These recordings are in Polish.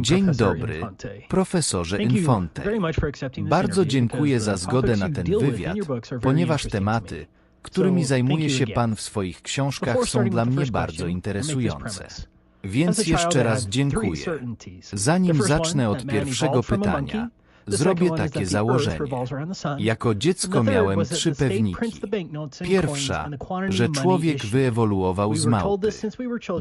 Dzień dobry, profesorze Infonte. Bardzo dziękuję za zgodę na ten wywiad, ponieważ tematy, którymi zajmuje się Pan w swoich książkach, są dla mnie bardzo interesujące. Więc jeszcze raz dziękuję. Zanim zacznę od pierwszego pytania, zrobię takie założenie. Jako dziecko miałem trzy pewniki. Pierwsza, że człowiek wyewoluował z małpy.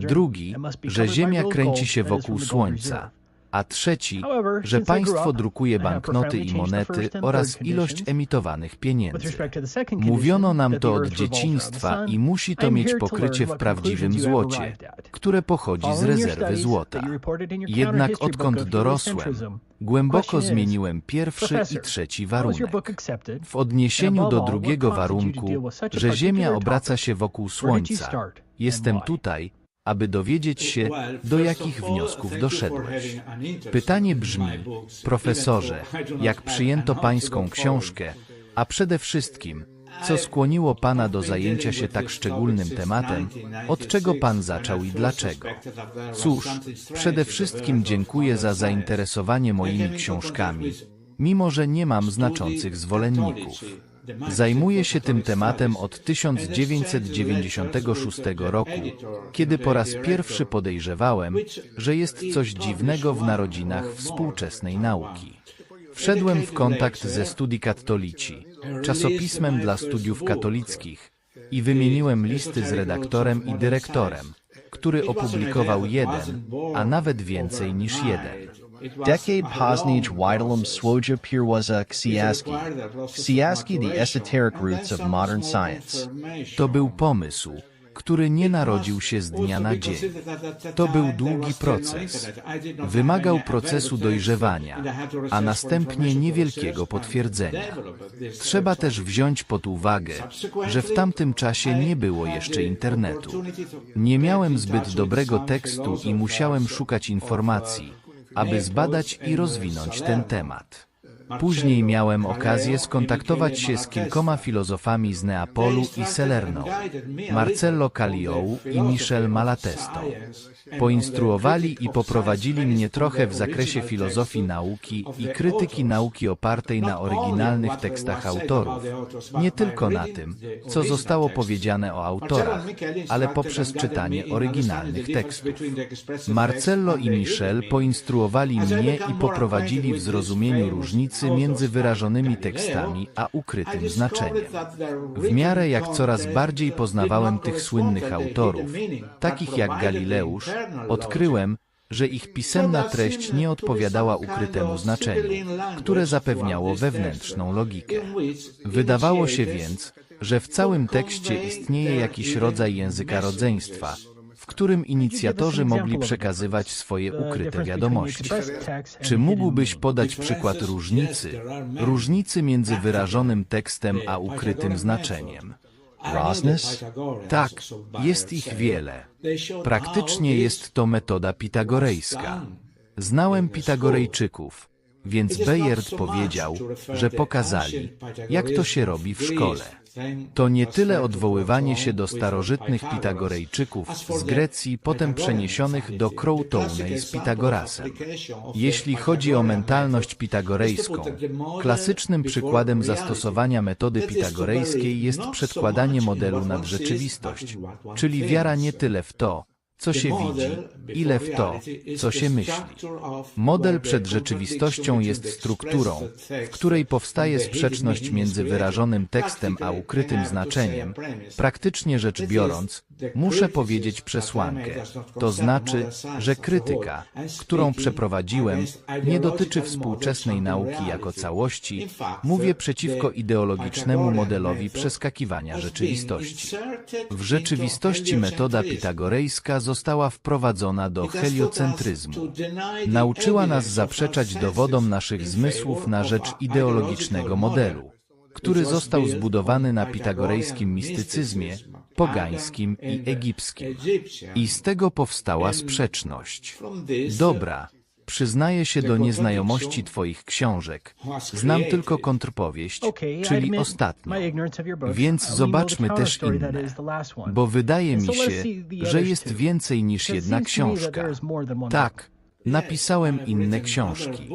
Drugi, że Ziemia kręci się wokół Słońca. A trzeci, że państwo drukuje banknoty i monety oraz ilość emitowanych pieniędzy. Mówiono nam to od dzieciństwa i musi to mieć pokrycie w prawdziwym złocie, które pochodzi z rezerwy złota. Jednak odkąd dorosłem, głęboko zmieniłem pierwszy i trzeci warunek. W odniesieniu do drugiego warunku, że Ziemia obraca się wokół Słońca, jestem tutaj, aby dowiedzieć się, do jakich wniosków doszedłeś. Pytanie brzmi, profesorze, jak przyjęto pańską książkę, a przede wszystkim, co skłoniło Pana do zajęcia się tak szczególnym tematem, od czego Pan zaczął i dlaczego? Cóż, przede wszystkim dziękuję za zainteresowanie moimi książkami, mimo że nie mam znaczących zwolenników. Zajmuję się tym tematem od 1996 roku, kiedy po raz pierwszy podejrzewałem, że jest coś dziwnego w narodzinach współczesnej nauki. Wszedłem w kontakt ze Studi Cattolici, czasopismem dla studiów katolickich, i wymieniłem listy z redaktorem i dyrektorem, który opublikował jeden, a nawet więcej niż jeden. Decade Posnage Weidelum Swoja Pirwaza Ksiaski. Ksiaski the esoteric roots of modern science. To był pomysł, który nie narodził się z dnia na dzień. To był długi proces. Wymagał procesu dojrzewania, a następnie niewielkiego potwierdzenia. Trzeba też wziąć pod uwagę, że w tamtym czasie nie było jeszcze internetu. Nie miałem zbyt dobrego tekstu i musiałem szukać informacji, aby zbadać i rozwinąć ten temat. Później miałem okazję skontaktować się z kilkoma filozofami z Neapolu i Salerno, Marcello Caliou i Michel Malatesto. Poinstruowali i poprowadzili mnie trochę w zakresie filozofii nauki i krytyki nauki opartej na oryginalnych tekstach autorów. Nie tylko na tym, co zostało powiedziane o autorach, ale poprzez czytanie oryginalnych tekstów. Marcello i Michel poinstruowali mnie i poprowadzili w zrozumieniu różnicy między wyrażonymi tekstami a ukrytym znaczeniem. W miarę jak coraz bardziej poznawałem tych słynnych autorów, takich jak Galileusz, odkryłem, że ich pisemna treść nie odpowiadała ukrytemu znaczeniu, które zapewniało wewnętrzną logikę. Wydawało się więc, że w całym tekście istnieje jakiś rodzaj języka rodzeństwa, w którym inicjatorzy mogli przekazywać swoje ukryte wiadomości. Czy mógłbyś podać przykład różnicy, różnicy między wyrażonym tekstem a ukrytym znaczeniem? Rosness? Tak, jest ich wiele. Praktycznie jest to metoda pitagorejska. Znałem Pitagorejczyków, więc Bayard powiedział, że pokazali, jak to się robi w szkole. To nie tyle odwoływanie się do starożytnych Pitagorejczyków z Grecji, potem przeniesionych do Crowtowney z Pitagorasem. Jeśli chodzi o mentalność pitagorejską, klasycznym przykładem zastosowania metody pitagorejskiej jest przedkładanie modelu nad rzeczywistość, czyli wiara nie tyle w to, co się widzi, ile w to, co się myśli. Model przed rzeczywistością jest strukturą, w której powstaje sprzeczność między wyrażonym tekstem a ukrytym znaczeniem. Praktycznie rzecz biorąc, muszę powiedzieć przesłankę. To znaczy, że krytyka, którą przeprowadziłem, nie dotyczy współczesnej nauki jako całości. Mówię przeciwko ideologicznemu modelowi przeskakiwania rzeczywistości. W rzeczywistości metoda pitagorejska została wprowadzona do heliocentryzmu. Nauczyła nas zaprzeczać dowodom naszych zmysłów na rzecz ideologicznego modelu, który został zbudowany na pitagorejskim mistycyzmie, pogańskim i egipskim. I z tego powstała sprzeczność. Dobra, przyznaję się do nieznajomości Twoich książek. Znam tylko kontrpowieść, czyli ostatnią. Więc zobaczmy też inne, bo wydaje mi się, że jest więcej niż jedna książka. Tak, Napisałem inne książki.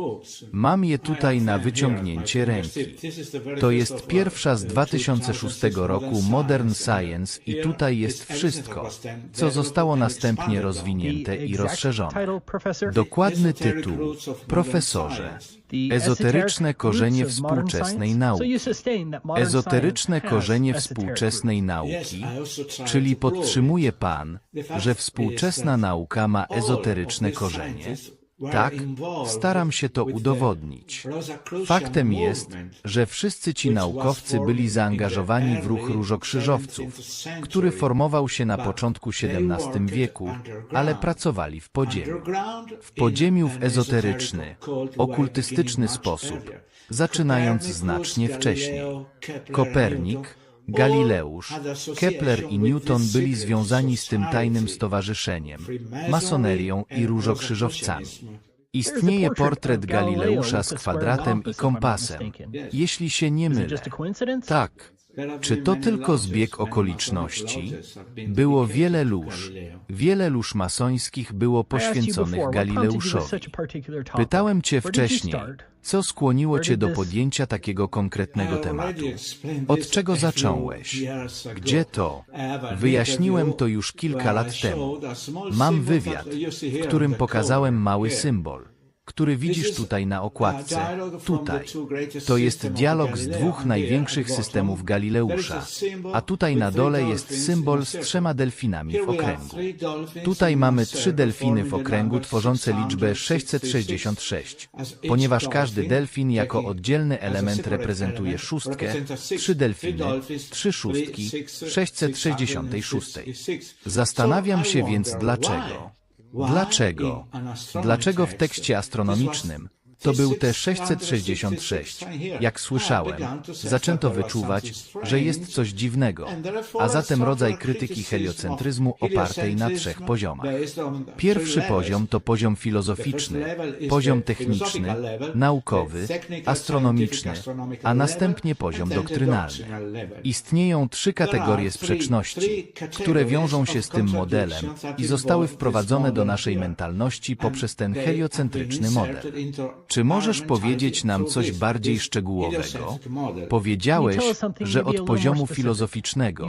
Mam je tutaj na wyciągnięcie ręki. To jest pierwsza z 2006 roku Modern Science i tutaj jest wszystko, co zostało następnie rozwinięte i rozszerzone. Dokładny tytuł, profesorze. Ezoteryczne korzenie współczesnej nauki. Ezoteryczne korzenie współczesnej nauki, czyli podtrzymuje Pan, że współczesna nauka ma ezoteryczne korzenie? Tak, staram się to udowodnić. Faktem jest, że wszyscy ci naukowcy byli zaangażowani w ruch różokrzyżowców, który formował się na początku XVII wieku, ale pracowali w podziemiu. W podziemiu w ezoteryczny, okultystyczny sposób, zaczynając znacznie wcześniej. Kopernik, Galileusz, Kepler i Newton byli związani z tym tajnym stowarzyszeniem, masonerią i różokrzyżowcami. Istnieje portret Galileusza z kwadratem i kompasem, jeśli się nie mylę. Tak. Czy to tylko zbieg okoliczności? Było wiele lóż. Wiele lóż masońskich było poświęconych Galileuszowi. Pytałem cię wcześniej, co skłoniło cię do podjęcia takiego konkretnego tematu? Od czego zacząłeś? Gdzie to? Wyjaśniłem to już kilka lat temu. Mam wywiad, w którym pokazałem mały symbol który widzisz tutaj na okładce, tutaj. To jest dialog z dwóch największych systemów Galileusza, a tutaj na dole jest symbol z trzema delfinami w okręgu. Tutaj mamy trzy delfiny w okręgu tworzące liczbę 666, ponieważ każdy delfin jako oddzielny element reprezentuje szóstkę, trzy delfiny, trzy szóstki, 666. Zastanawiam się więc dlaczego. Dlaczego? Dlaczego w tekście astronomicznym to był T-666. Jak słyszałem, zaczęto wyczuwać, że jest coś dziwnego, a zatem rodzaj krytyki heliocentryzmu opartej na trzech poziomach. Pierwszy poziom to poziom filozoficzny, poziom techniczny, naukowy, astronomiczny, a następnie poziom doktrynalny. Istnieją trzy kategorie sprzeczności, które wiążą się z tym modelem i zostały wprowadzone do naszej mentalności poprzez ten heliocentryczny model. Czy możesz powiedzieć nam coś bardziej szczegółowego? Powiedziałeś, że od poziomu filozoficznego,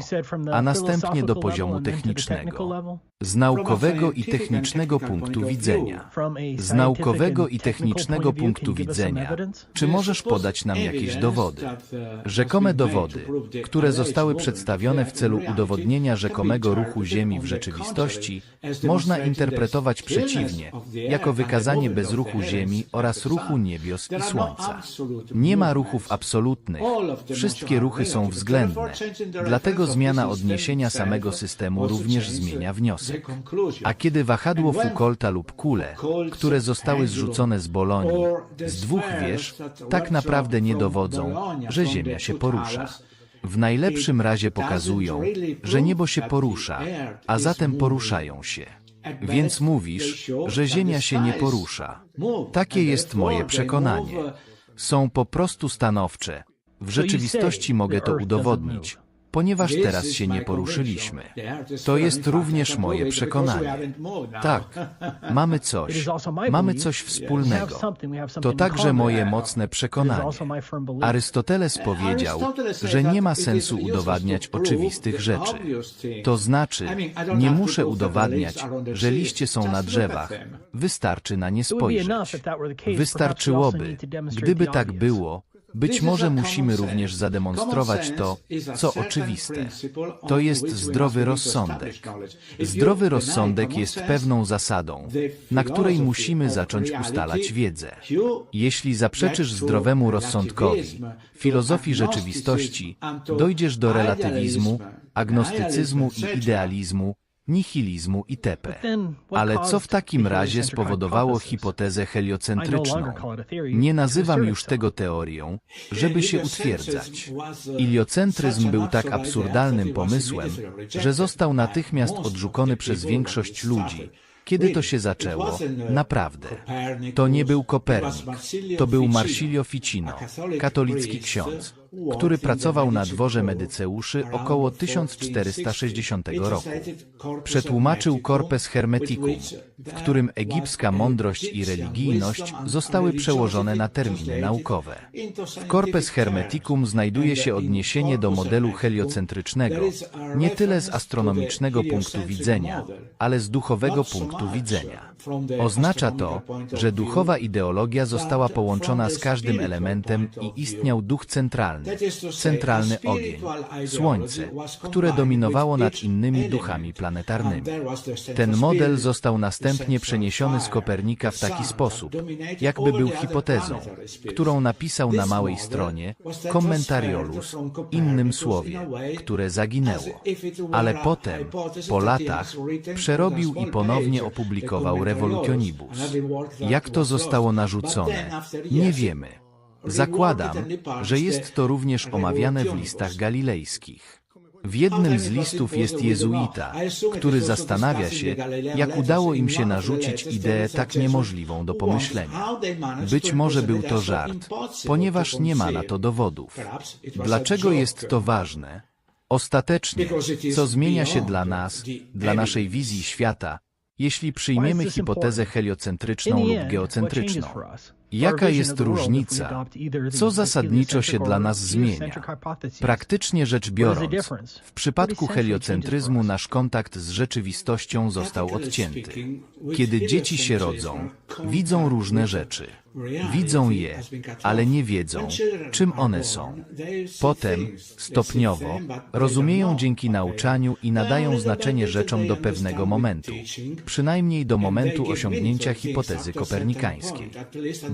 a następnie do poziomu technicznego. Z naukowego i technicznego punktu widzenia. Z naukowego i technicznego punktu widzenia. Czy możesz podać nam jakieś dowody? Rzekome dowody, które zostały przedstawione w celu udowodnienia rzekomego ruchu Ziemi w rzeczywistości, można interpretować przeciwnie, jako wykazanie bezruchu Ziemi oraz ruchu niebios i Słońca. Nie ma ruchów absolutnych. Wszystkie ruchy są względne. Dlatego zmiana odniesienia samego systemu również zmienia wniosek. A kiedy wahadło Foucaulta lub kule, które zostały zrzucone z Bolonii, z dwóch wież, tak naprawdę nie dowodzą, że Ziemia się porusza. W najlepszym razie pokazują, że niebo się porusza, a zatem poruszają się. Więc mówisz, że Ziemia się nie porusza. Takie jest moje przekonanie. Są po prostu stanowcze. W rzeczywistości mogę to udowodnić ponieważ teraz się nie poruszyliśmy. To jest również moje przekonanie. Tak, mamy coś. Mamy coś wspólnego. To także moje mocne przekonanie. Arystoteles powiedział, że nie ma sensu udowadniać oczywistych rzeczy. To znaczy, nie muszę udowadniać, że liście są na drzewach. Wystarczy na nie spojrzeć. Wystarczyłoby, gdyby tak było, być może musimy również zademonstrować to, co oczywiste. To jest zdrowy rozsądek. Zdrowy rozsądek jest pewną zasadą, na której musimy zacząć ustalać wiedzę. Jeśli zaprzeczysz zdrowemu rozsądkowi, filozofii rzeczywistości, dojdziesz do relatywizmu, agnostycyzmu i idealizmu, nihilizmu itp. Ale co w takim razie spowodowało hipotezę heliocentryczną? Nie nazywam już tego teorią, żeby się utwierdzać. Iliocentryzm był tak absurdalnym pomysłem, że został natychmiast odrzucony przez większość ludzi. Kiedy to się zaczęło? Naprawdę. To nie był Kopernik. To był Marsilio Ficino, katolicki ksiądz. Który pracował na dworze Medyceuszy około 1460 roku. Przetłumaczył Corpus Hermeticum, w którym egipska mądrość i religijność zostały przełożone na terminy naukowe. W Corpus Hermeticum znajduje się odniesienie do modelu heliocentrycznego, nie tyle z astronomicznego punktu widzenia, ale z duchowego punktu widzenia. Oznacza to, że duchowa ideologia została połączona z każdym elementem i istniał duch centralny, centralny ogień, słońce, które dominowało nad innymi duchami planetarnymi. Ten model został następnie przeniesiony z Kopernika w taki sposób, jakby był hipotezą, którą napisał na małej stronie Commentariolus, innym słowie, które zaginęło. Ale potem, po latach, przerobił i ponownie opublikował Revolutionibus. Jak to zostało narzucone? Nie wiemy. Zakładam, że jest to również omawiane w listach galilejskich. W jednym z listów jest jezuita, który zastanawia się, jak udało im się narzucić ideę tak niemożliwą do pomyślenia. Być może był to żart, ponieważ nie ma na to dowodów. Dlaczego jest to ważne? Ostatecznie, co zmienia się dla nas, dla naszej wizji świata, jeśli przyjmiemy hipotezę heliocentryczną lub geocentryczną? Jaka jest różnica? Co zasadniczo się dla nas zmienia? Praktycznie rzecz biorąc, w przypadku heliocentryzmu nasz kontakt z rzeczywistością został odcięty. Kiedy dzieci się rodzą, widzą różne rzeczy. Widzą je, ale nie wiedzą, czym one są. Potem, stopniowo, rozumieją dzięki nauczaniu i nadają znaczenie rzeczom do pewnego momentu, przynajmniej do momentu osiągnięcia hipotezy kopernikańskiej.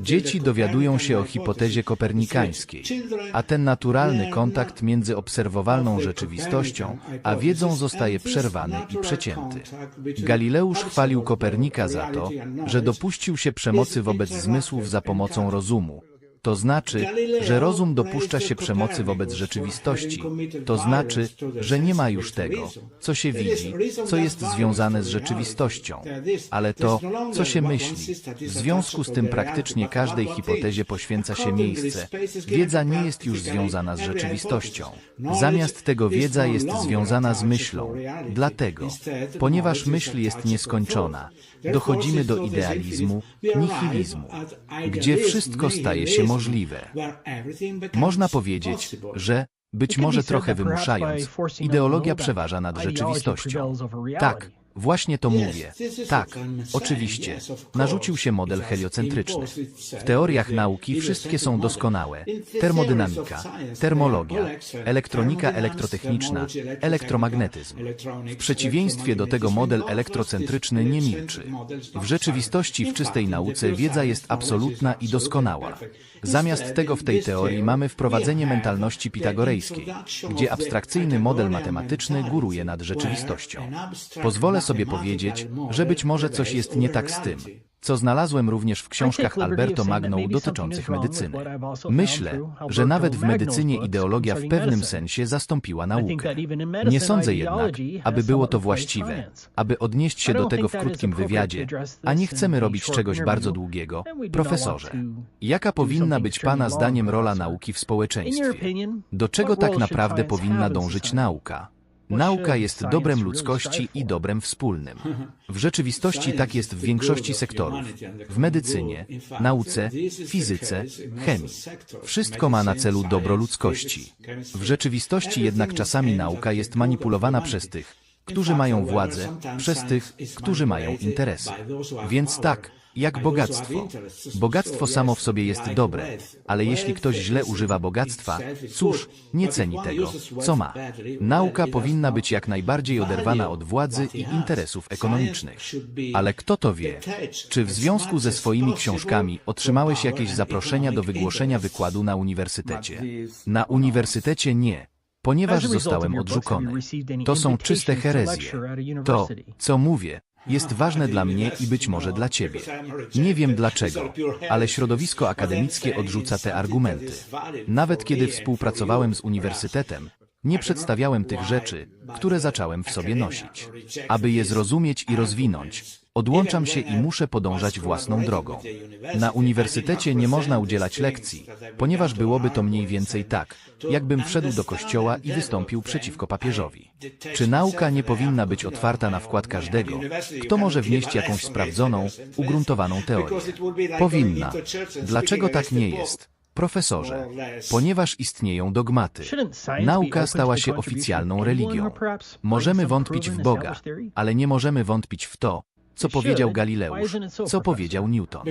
Dzieci dowiadują się o hipotezie kopernikańskiej, a ten naturalny kontakt między obserwowalną rzeczywistością a wiedzą zostaje przerwany i przecięty. Galileusz chwalił Kopernika za to, że dopuścił się przemocy wobec zmysłów za pomocą rozumu. To znaczy, że rozum dopuszcza się przemocy wobec rzeczywistości. To znaczy, że nie ma już tego, co się widzi, co jest związane z rzeczywistością, ale to, co się myśli. W związku z tym praktycznie każdej hipotezie poświęca się miejsce. Wiedza nie jest już związana z rzeczywistością. Zamiast tego wiedza jest związana z myślą. Dlatego, ponieważ myśl jest nieskończona, dochodzimy do idealizmu, nihilizmu, gdzie wszystko staje się możliwe. Można powiedzieć, że, być może trochę wymuszając, ideologia przeważa nad rzeczywistością. Tak, Właśnie to mówię. Tak, oczywiście. Narzucił się model heliocentryczny. W teoriach nauki wszystkie są doskonałe. Termodynamika, termologia, elektronika elektrotechniczna, elektromagnetyzm. W przeciwieństwie do tego model elektrocentryczny nie milczy. W rzeczywistości w czystej nauce wiedza jest absolutna i doskonała. Zamiast tego w tej teorii mamy wprowadzenie mentalności pitagorejskiej, gdzie abstrakcyjny model matematyczny góruje nad rzeczywistością. Pozwolę sobie powiedzieć, że być może coś jest nie tak z tym, co znalazłem również w książkach Alberto Magno dotyczących medycyny. Myślę, że nawet w medycynie ideologia w pewnym sensie zastąpiła naukę. Nie sądzę jednak, aby było to właściwe, aby odnieść się do tego w krótkim wywiadzie, a nie chcemy robić czegoś bardzo długiego. Profesorze, jaka powinna być Pana zdaniem rola nauki w społeczeństwie? Do czego tak naprawdę powinna dążyć nauka? Nauka jest dobrem ludzkości i dobrem wspólnym. W rzeczywistości tak jest w większości sektorów. W medycynie, nauce, fizyce, chemii. Wszystko ma na celu dobro ludzkości. W rzeczywistości jednak czasami nauka jest manipulowana przez tych, którzy mają władzę, przez tych, którzy mają interesy. Więc tak, jak bogactwo. Bogactwo samo w sobie jest dobre, ale jeśli ktoś źle używa bogactwa, cóż, nie ceni tego, co ma. Nauka powinna być jak najbardziej oderwana od władzy i interesów ekonomicznych. Ale kto to wie? Czy w związku ze swoimi książkami otrzymałeś jakieś zaproszenia do wygłoszenia wykładu na uniwersytecie? Na uniwersytecie nie ponieważ zostałem odrzucony. To są czyste herezje. To, co mówię, jest ważne dla mnie i być może dla Ciebie. Nie wiem dlaczego, ale środowisko akademickie odrzuca te argumenty. Nawet kiedy współpracowałem z uniwersytetem, nie przedstawiałem tych rzeczy, które zacząłem w sobie nosić. Aby je zrozumieć i rozwinąć, Odłączam się i muszę podążać własną drogą. Na uniwersytecie nie można udzielać lekcji, ponieważ byłoby to mniej więcej tak, jakbym wszedł do kościoła i wystąpił przeciwko papieżowi. Czy nauka nie powinna być otwarta na wkład każdego, kto może wnieść jakąś sprawdzoną, ugruntowaną teorię? Powinna. Dlaczego tak nie jest? Profesorze, ponieważ istnieją dogmaty. Nauka stała się oficjalną religią. Możemy wątpić w Boga, ale nie możemy wątpić w to, co powiedział Galileusz, co powiedział Newton.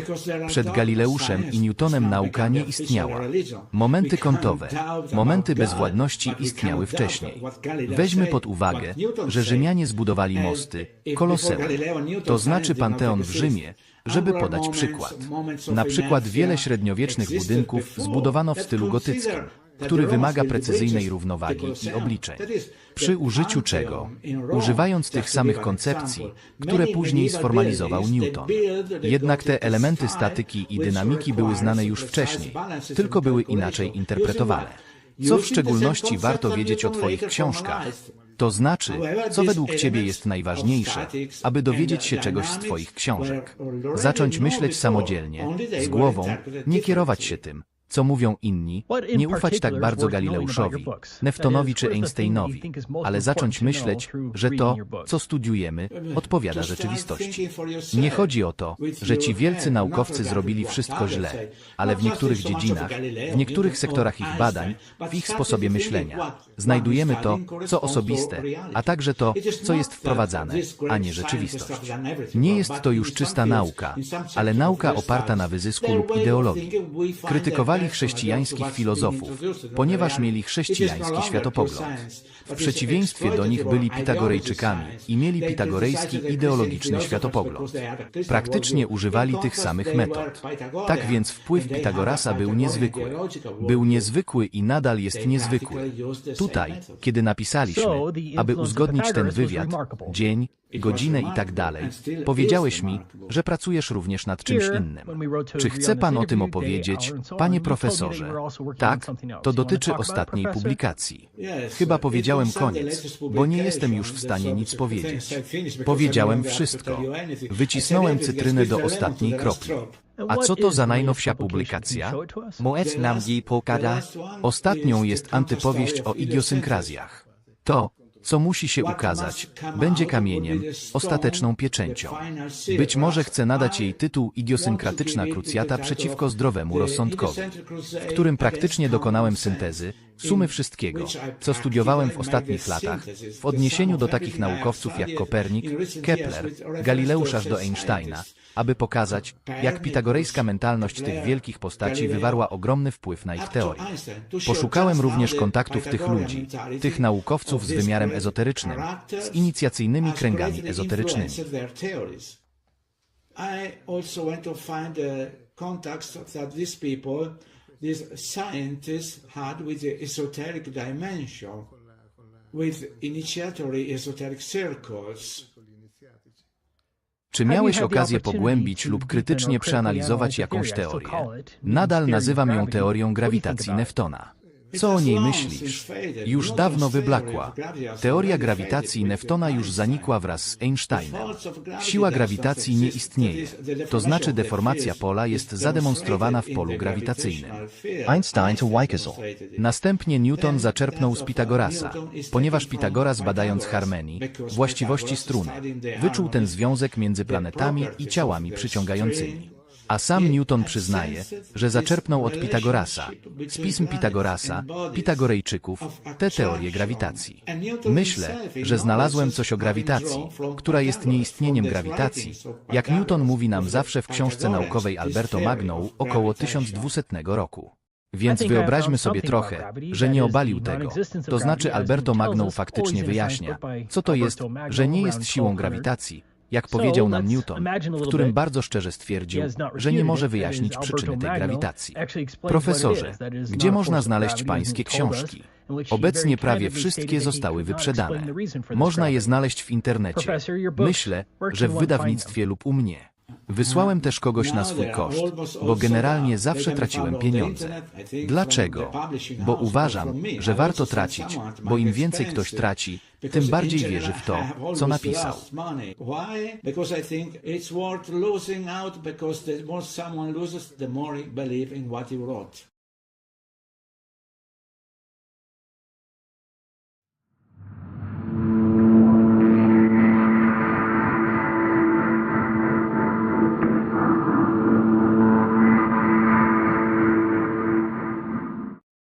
Przed Galileuszem i Newtonem nauka nie istniała. Momenty kątowe, momenty bezwładności istniały wcześniej. Weźmy pod uwagę, że Rzymianie zbudowali mosty, koloseum, to znaczy Panteon w Rzymie, żeby podać przykład. Na przykład wiele średniowiecznych budynków zbudowano w stylu gotyckim, który wymaga precyzyjnej równowagi i obliczeń. Przy użyciu czego? Używając tych samych koncepcji, które później sformalizował Newton. Jednak te elementy statyki i dynamiki były znane już wcześniej, tylko były inaczej interpretowane. Co w szczególności warto wiedzieć o Twoich książkach? To znaczy, co według Ciebie jest najważniejsze, aby dowiedzieć się czegoś z Twoich książek. Zacząć myśleć samodzielnie, z głową, nie kierować się tym, co mówią inni, nie ufać tak bardzo Galileuszowi, Newtonowi czy Einsteinowi, ale zacząć myśleć, że to, co studiujemy, odpowiada rzeczywistości. Nie chodzi o to, że ci wielcy naukowcy zrobili wszystko źle, ale w niektórych dziedzinach, w niektórych sektorach ich badań, w ich sposobie myślenia, znajdujemy to, co osobiste, a także to, co jest wprowadzane, a nie rzeczywistość. Nie jest to już czysta nauka, ale nauka oparta na wyzysku lub ideologii. Krytykowali chrześcijańskich filozofów, ponieważ mieli chrześcijański światopogląd. W przeciwieństwie do nich byli Pitagorejczykami i mieli pitagorejski ideologiczny światopogląd. Praktycznie używali tych samych metod. Tak więc wpływ Pitagorasa był niezwykły. Był niezwykły i nadal jest niezwykły. Tutaj, kiedy napisaliśmy, aby uzgodnić ten wywiad, dzień, godzinę i tak dalej, powiedziałeś mi, że pracujesz również nad czymś innym. Czy chce pan o tym opowiedzieć, panie profesorze? Tak, to dotyczy ostatniej publikacji. Chyba powiedziałem koniec, bo nie jestem już w stanie nic powiedzieć. Powiedziałem wszystko. Wycisnąłem cytrynę do ostatniej kropli. A co to za najnowsza publikacja? Moec nam jej pokada. Ostatnią jest antypowieść o idiosynkrazjach. To, co musi się ukazać, będzie kamieniem, ostateczną pieczęcią. Być może chce nadać jej tytuł Idiosynkratyczna krucjata przeciwko zdrowemu rozsądkowi, w którym praktycznie dokonałem syntezy, sumy wszystkiego, co studiowałem w ostatnich latach, w odniesieniu do takich naukowców jak Kopernik, Kepler, Galileusz aż do Einsteina, aby pokazać, jak pitagorejska mentalność tych wielkich postaci wywarła ogromny wpływ na ich teorię. Poszukałem również kontaktów tych ludzi, tych naukowców z wymiarem ezoterycznym, z inicjacyjnymi kręgami ezoterycznymi. these scientists had with the esoteric dimension, with initiatory esoteric circles. Czy miałeś okazję pogłębić lub krytycznie przeanalizować jakąś teorię? Nadal nazywam ją teorią grawitacji Neftona. Co o niej myślisz? Już dawno wyblakła. Teoria grawitacji Neftona już zanikła wraz z Einsteinem. Siła grawitacji nie istnieje. To znaczy deformacja pola jest zademonstrowana w polu grawitacyjnym. Einstein to Wyckozel. Następnie Newton zaczerpnął z Pitagorasa, ponieważ Pitagoras badając harmonii, właściwości struny, wyczuł ten związek między planetami i ciałami przyciągającymi. A sam Newton przyznaje, że zaczerpnął od Pitagorasa, z pism Pitagorasa, Pitagorejczyków, tę teorię grawitacji. Myślę, że znalazłem coś o grawitacji, która jest nieistnieniem grawitacji, jak Newton mówi nam zawsze w książce naukowej Alberto Magno około 1200 roku. Więc wyobraźmy sobie trochę, że nie obalił tego. To znaczy Alberto Magno faktycznie wyjaśnia, co to jest, że nie jest siłą grawitacji, jak powiedział nam Newton, w którym bardzo szczerze stwierdził, że nie może wyjaśnić przyczyny tej grawitacji. Profesorze, gdzie można znaleźć pańskie książki? Obecnie prawie wszystkie zostały wyprzedane. Można je znaleźć w internecie. Myślę, że w wydawnictwie lub u mnie. Wysłałem też kogoś na swój koszt, bo generalnie zawsze traciłem pieniądze. Dlaczego? Bo uważam, że warto tracić, bo im więcej ktoś traci, tym bardziej wierzy w to, co napisał.